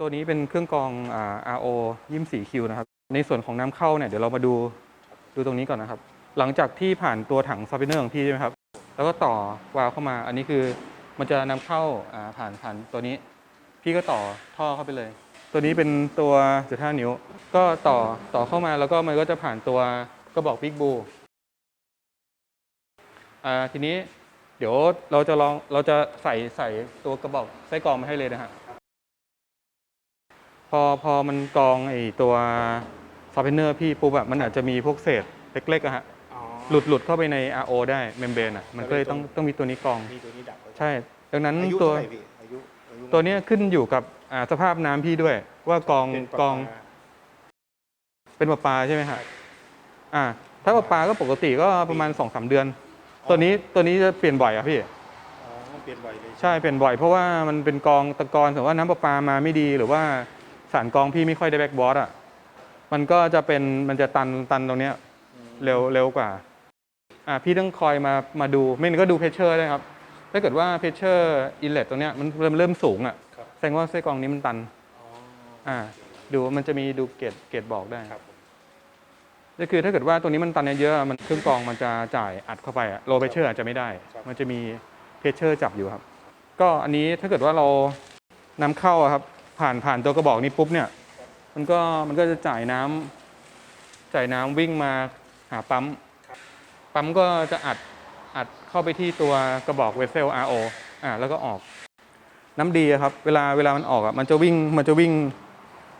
ตัวนี้เป็นเครื่องกรองอ่า RO 24 Q นะครับ ในส่วนของน้ำเข้าเนี่ยเดี๋ยวเรามาดูดูตรงนี้ก่อนนะครับ หลังจากที่ผ่านตัวถังซับเปเนอร์ของพี่ใช่ไหมครับ แล้วก็ต่อวาล์วเข้ามา อันนี้คือมันจะนำเข้าอ่าผ่านผ่านตัวนี้ พี่ก็ต่อท่อเข้าไปเลย ตัวนี้เป็นตัว15นิ้ว ก็ต่อต่อเข้ามาแล้วก็มันก็จะผ่านตัวกระบอกบิ๊กบูอ่าทีนี้เดี๋ยวเราจะลองเราจะใส่ใส่ตัวกระบอกไส้กรองมาให้เลยนะฮะ พอพอมันกรองไอตัวซอฟเนอร์พี่ปุ๊บอะมันอาจจะมีพวกเศษเล็กๆอะฮะอ๋อ หลุดหลุดเข้าไปใน RO ได้เมมเบรนอะมันก็เลยต้องต้องมีตัวนี้กรอง มีตัวนี้ดับไว้ใช่ดังนั้นอายุตัวเท่าไหร่พี่อายุอายุตัวเนี้ยขึ้นอยู่กับอ่าสภาพน้ำพี่ด้วย ว่ากรองเป็นประกรองมาณ เป็นปลาปลาใช่ไหมฮะอ่า ถ้าปลาปลาก็ปกติก็ประมาณ2อสเดือน ตัวนี้ตัวนี้จะเปลี่ยนบ่อยอะพี่ อ๋อเปลี่ยนบ่อยเลยใช่เปลี่ยนบ่อยเพราะว่ามันเป็นกรองตะกอนสมมติว่าน้ำประปามาไม่ดีหรือว่า สารกรองพี่ไม่ค่อยได้แบ็กบอสอะ มันก็จะเป็นมันจะตันตันตรงเนี้ยเร็วเร็วกว่า อ่าพี่ต้องคอยมามาดูไม่งั้นก็ดูเพชเชอร์ได้ครับ ถ้าเกิดว่าเพชเชอร์อินเลตตรงเนี้ยมันเริ่มเริ่มสูงอะครับแสดงว่าไส้กรองนี้มันตันอ๋ออ่า ดูมันจะมีดูเกตเกตบอกได้ครับผมก็คือถ้าเกิดว่าตรงนี้มันตันเยอะๆมันเครื่องกรองมันจะจ่ายอัดเข้าไปอะโลเพชเชอร์อาจจะไม่ได้ มันจะมีเพชเชอร์จับอยู่ครับ ก็อันนี้ถ้าเกิดว่าเรานำเข้าอะครับ ผ่านผ่านตัวกระบอกนี้ปุ๊บเนี่ย มันก็มันก็จะจ่ายน้ำจ่ายน้ำวิ่งมาหาปั๊ม ปั๊มก็จะอัดอัดเข้าไปที่ตัวกระบอกเวสเซล RO อ่าแล้วก็ออก น้ำดีอะครับ เวลาเวลามันออกอะมันจะวิ่งมันจะวิ่ง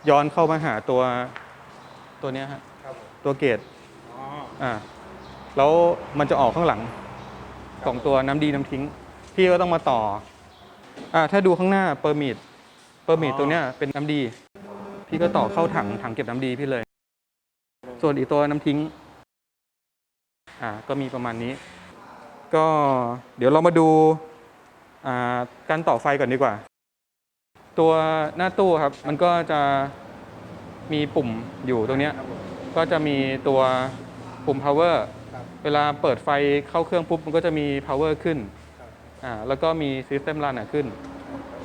ย้อนเข้ามาหาตัวตัวเนี้ยฮะครับผมตัวเกตอ๋ออ่าแล้วมันจะออกข้างหลังของตัวน้ำดีน้ำทิ้ง พี่ก็ต้องมาต่ออ่าถ้าดูข้างหน้าเปอร์มิดเป อร์มิดอ๋อตัวเนี้ยเป็นน้ำดี พี่ก็ต่อเข้าถังถังเก็บน้ำดีพี่เลย ส่วนอีกตัวน้ำทิ้ง อ่า ก็มีประมาณนี้ ก็เดี๋ยวเรามาดูอ่าการต่อไฟก่อนดีกว่า ตัวหน้าตู้ครับ มันก็จะมีปุ่มอยู่ตรงเนี้ย ก็จะมีตัวปุ่ม power เวลาเปิดไฟเข้าเครื่องปุ๊บมันก็จะมี power ขึ้น อ่า แล้วก็มี system run อะขึ้น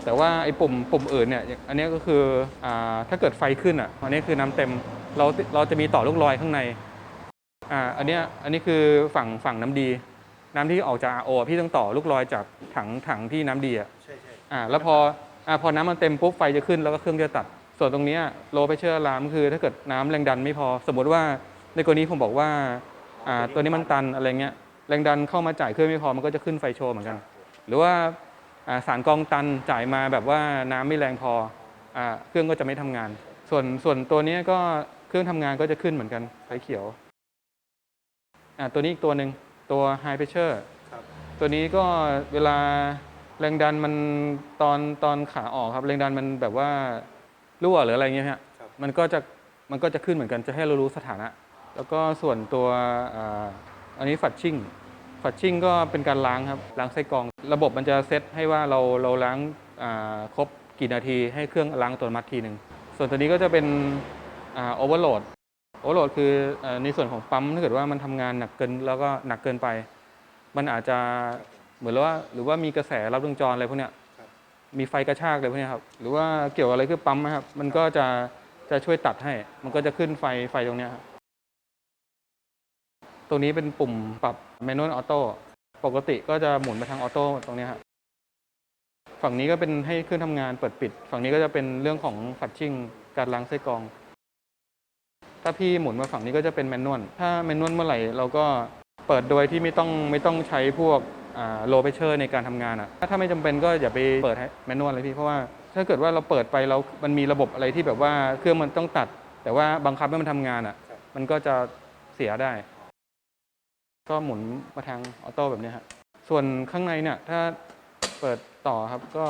แต่ว่าไอ้ปุ่มปุ่มอื่นเนี่ยอันเนี้ยก็คืออ่าถ้าเกิดไฟขึ้นอะอันนี้คือน้ำเต็มเราเราจะมีต่อลูกลอยข้างในอ่าอันเนี้ยอันนี้คือฝั่งฝั่งน้ำดี น้ำที่ออกจาก RO อะพี่ต้องต่อลูกลอยจากถังถังที่น้ำดีอะใช่ใช่อ่าแล้วพออ่าพอน้ำมันเต็มปุ๊บไฟจะขึ้นแล้วก็เครื่องจะตัด ส่วนตรงเนี้โลเพเชอร์ลามคือถ้าเกิดน้ำแรงดันไม่พอ สมมติว่าในกรณีผมบอกว่าอ่าตัวนี้มันตันอะไรเงี้ยแรงดันเข้ามาจ่ายเครื่องไม่พอมันก็จะขึ้นไฟโชว์เหมือนกัน หรือว่าอ่า สารกรองตันจ่ายมาแบบว่าน้ำไม่แรงพออ่าเครื่องก็จะไม่ทำงาน ส่วนส่วนตัวเนี้ยก็เครื่องทำงานก็จะขึ้นเหมือนกันไฟเขียวอ่าตัวนี้อีกตัวหนึ่งตัว High Pressure ครับตัวนี้ก็เวลาแรงดันมันตอนตอนขาออกครับแรงดันมันแบบว่ารั่วหรืออะไรเงี้ยฮะครับมันก็จะมันก็จะขึ้นเหมือนกันจะให้เรารู้สถานะ แล้วก็ส่วนตัวอ่าอันนี้ฝัดชิ่ง ฝัดชิ่งก็เป็นการล้างครับล้างไส้กรอง ระบบมันจะเซตให้ว่าเราเราล้างครบกี่นาทีให้เครื่องล้างตัวมัดทีหนึ่งส่วนตัวนี้ก็จะเป็นโอเวอร์โหลดโอเวอร์โหลดคืออในส่วนของปั๊มถ้าเกิดว่ามันทำงานหนักเกินแล้วก็หนักเกินไป มันอาจจะเหมือนว่าหรือว่ามีกระแสรับวงจรอะไรพวกเนี้ยมีไฟกระชากอะไรพวกนี้ครับ หรือว่าเกี่ยวอะไรคือปั๊มนะครับ มันก็จะจะช่วยตัดให้ มันก็จะขึ้นไฟไฟตรงนี้ครับ ตรงนี้เป็นปุ่มปรับแมนนวลออโต้ปกติก็จะหมุนไปทางออโต้ตรงนี้ครับฝั่งนี้ก็เป็นให้เครื่องทำงานเปิดปิด ฝั่งนี้ก็จะเป็นเรื่องของฟัดชิ่งการล้างไส้กรอง ถ้าพี่หมุนมาฝั่งนี้ก็จะเป็นแมนนวลถ้าแมนนวลเมื่อไหร่เราก็เปิดโดยที่ไม่ต้องไม่ต้องใช้พวกโลเพเชอร์ในการทำงานอะถ้าไม่จำเป็นก็อย่าไปเปิดให้แมนนวลเลยพี่เพราะว่าถ้าเกิดว่าเราเปิดไปแล้วมันมีระบบอะไรที่แบบว่าเครื่องมันต้องตัด แต่ว่าบังคับให้มันทำงานอะ มันก็จะเสียได้ ก็หมุนมาทางออโต้แบบนี้ครับส่วนข้างในเนี่ยถ้าเปิดต่อครับก็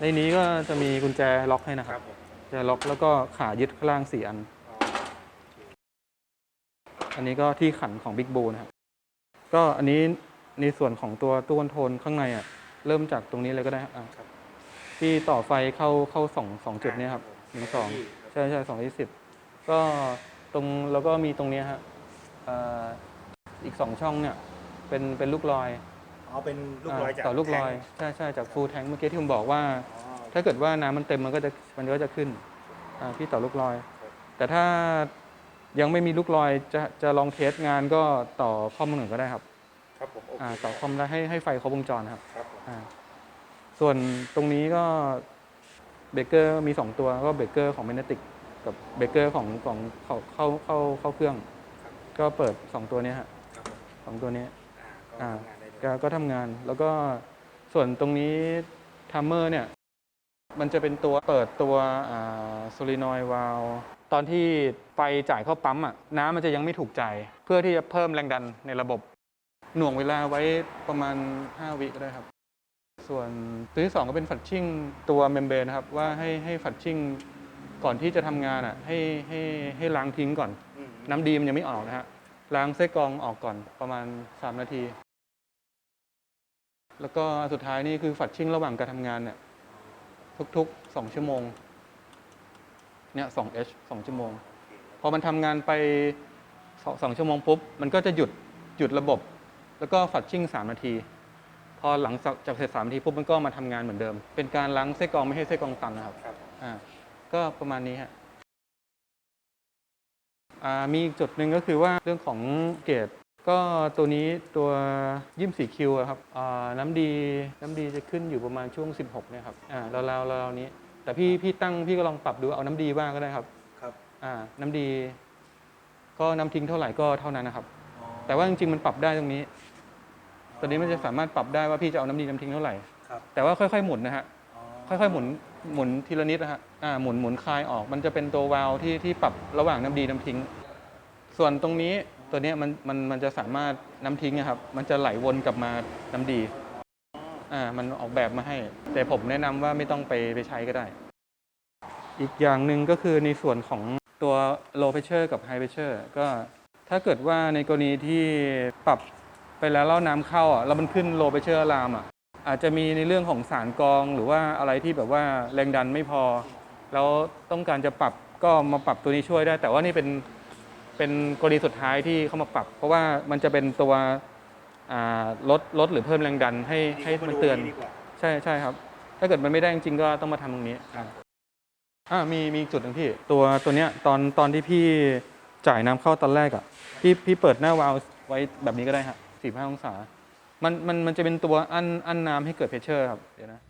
ในนี้ก็จะมีกุญแจล็อกให้นะคครับรับผมกุญแจล็อกแล้วก็ขายึดข้างล่างสี่อันอ๋ออันนี้ก็ที่ขันของ Big b o นะครับก็อันนี้ในส่วนของตัวตู้คอนโทรลข้างในอะเริ่มจากตรงนี้เลยก็ได้ครับอะครับที่ต่อไฟเข้าเข้าสองสองจุดเนี้ครับหนึ่งสองใช่ใช่สองยี่สิบก็ ตรงแล้วก็มีตรงเนี้ยฮะเอ่ออีกสองช่องเนี่ยเป็นเป็นลูกลอยอ๋อเป็นลูกลอยจากต่อลูกลอยแทงใช่ใช่จากฟูลแทงเมื่อกี้ที่ผมบอกว่า อ๋อถ้าเกิดว่าน้ำมันเต็มมันก็จะมันก็จะขึ้นอ่าพี่ต่อลูกลอย แต่ถ้ายังไม่มีลูกลอยจะจะลองเทสงานก็ต่อคอมมือหนึ่งก็ได้ครับครับผมโอเคอ่าต่อคอมแล้วให้ให้ไฟครบวงจรครับครับผมอ่าส่วนตรงนี้ก็เบเกอร์มี 2 ตัวก็เบเกอร์ของเมเนติก กับเบเกอร์ของของเข้าเข้าเข้าเข้าเครื่อง ก็เปิด2ตัวเนี้ยฮะครับผมสองตัวเนี้ยอ่าอ่าก็ทำงานได้เลยก็ก็ทำงานแล้วก็ส่วนตรงนี้ทัมเมอร์เนี่ยมันจะเป็นตัวเปิดตัวโซลินอยวาลตอนที่ไฟจ่ายเข้าปั๊มอะน้ำมันจะยังไม่ถูกจ่ายเพื่อที่จะเพิ่มแรงดันในระบบ หน่วงเวลาไว้ประมาณ 5 วิก็ได้ครับ ส่วนตัวที่2ก็เป็นฝัดชิ่งตัวเมมเบรนนะครับว่าให้ให้ฝัดชิ่ง ก่อนที่จะทำงานอะให้ให้ให้ล้างทิ้งก่อนอืมน้ำดีมันยังไม่ออกนะฮะล้างไส้กรองออกก่อนประมาณ 3 นาที แล้วก็อันสุดท้ายนี่คือฝัดชิ่งระหว่างการทำงานเนี่ยทุกๆ 2 ชั่วโมงเนี่ย 2H 2ชั่วโมง พอมันทำงานไปสองสองชั่วโมงปุ๊บ มันก็จะหยุดหยุดระบบ แล้วก็ฝัดชิ่ง3นาที พอหลังจากจากเสร็จ3นาทีปุ๊บมันก็มาทำงานเหมือนเดิม เป็นการล้างไส้กรองไม่ให้ไส้กรองตันนะครับครับอ่า ก็ประมาณนี้ฮะอ่ามีอีกจุดหนึ่งก็คือว่าเรื่องของเกรดก็ตัวนี้ตัวยิมสีคิวครับอ่าน้ำดีน้ำดีจะขึ้นอยู่ประมาณช่วง 16เนี่ยครับอ่าราวๆราวๆนี้ แต่พี่พี่ตั้งพี่ก็ลองปรับดูเอาน้ำดีบ้างก็ได้ครับครับอ่าน้ำดี ก็น้ำทิ้งเท่าไหร่ก็เท่านั้นนะครับอ๋อแต่ว่าจริงๆมันปรับได้ตรงนี้ตัวนี้มันจะสามารถปรับได้ว่าพี่จะเอาน้ำดีน้ำทิ้งเท่าไหร่ครับแต่ว่าค่อยๆหมุนนะฮะอ๋อค่อยๆหมุน หมุนทีละนิดนะฮะอ่าหมุนหมุนคลายออก มันจะเป็นตัววาล์วที่ที่ปรับระหว่างน้ำดีน้ำทิ้ง ส่วนตรงนี้ตัวเนี้ยมันมันมันจะสามารถน้ำทิ้งอะครับ มันจะไหลวนกลับมาน้ำดีอ่ามันออกแบบมาให้ แต่ผมแนะนำว่าไม่ต้องไปไปใช้ก็ได้ อีกอย่างหนึ่งก็คือในส่วนของตัว low pressure กับ high pressure ก็ถ้าเกิดว่าในกรณีที่ปรับไปแล้วแล้วน้ำเข้าอะแล้วมันขึ้น low pressure alarm อะ อาจจะมีในเรื่องของสารกรองหรือว่าอะไรที่แบบว่าแรงดันไม่พอ แล้วต้องการจะปรับก็มาปรับตัวนี้ช่วยได้ แต่ว่านี่เป็นเป็นกรณีสุดท้ายที่เขามาปรับ เพราะว่ามันจะเป็นตัวอ่าลดลดหรือเพิ่มแรงดันให้ให้มันเตือนดีกว่าใช่ใช่ครับ ถ้าเกิดมันไม่ได้จริงๆก็ต้องมาทำตรงนี้อะอ่ามีมีอีกจุดหนึ่งพี่ตัวตัวเนี้ยตอนตอนที่พี่จ่ายน้ำเข้าตอนแรกอะพี่พี่เปิดหน้าวาล์วไว้แบบนี้ก็ได้ฮะสี่ห้าองศา มันมันมันจะเป็นตัวอันอันน้ำให้เกิดเพชเชอร์ครับเดี๋ยวนะ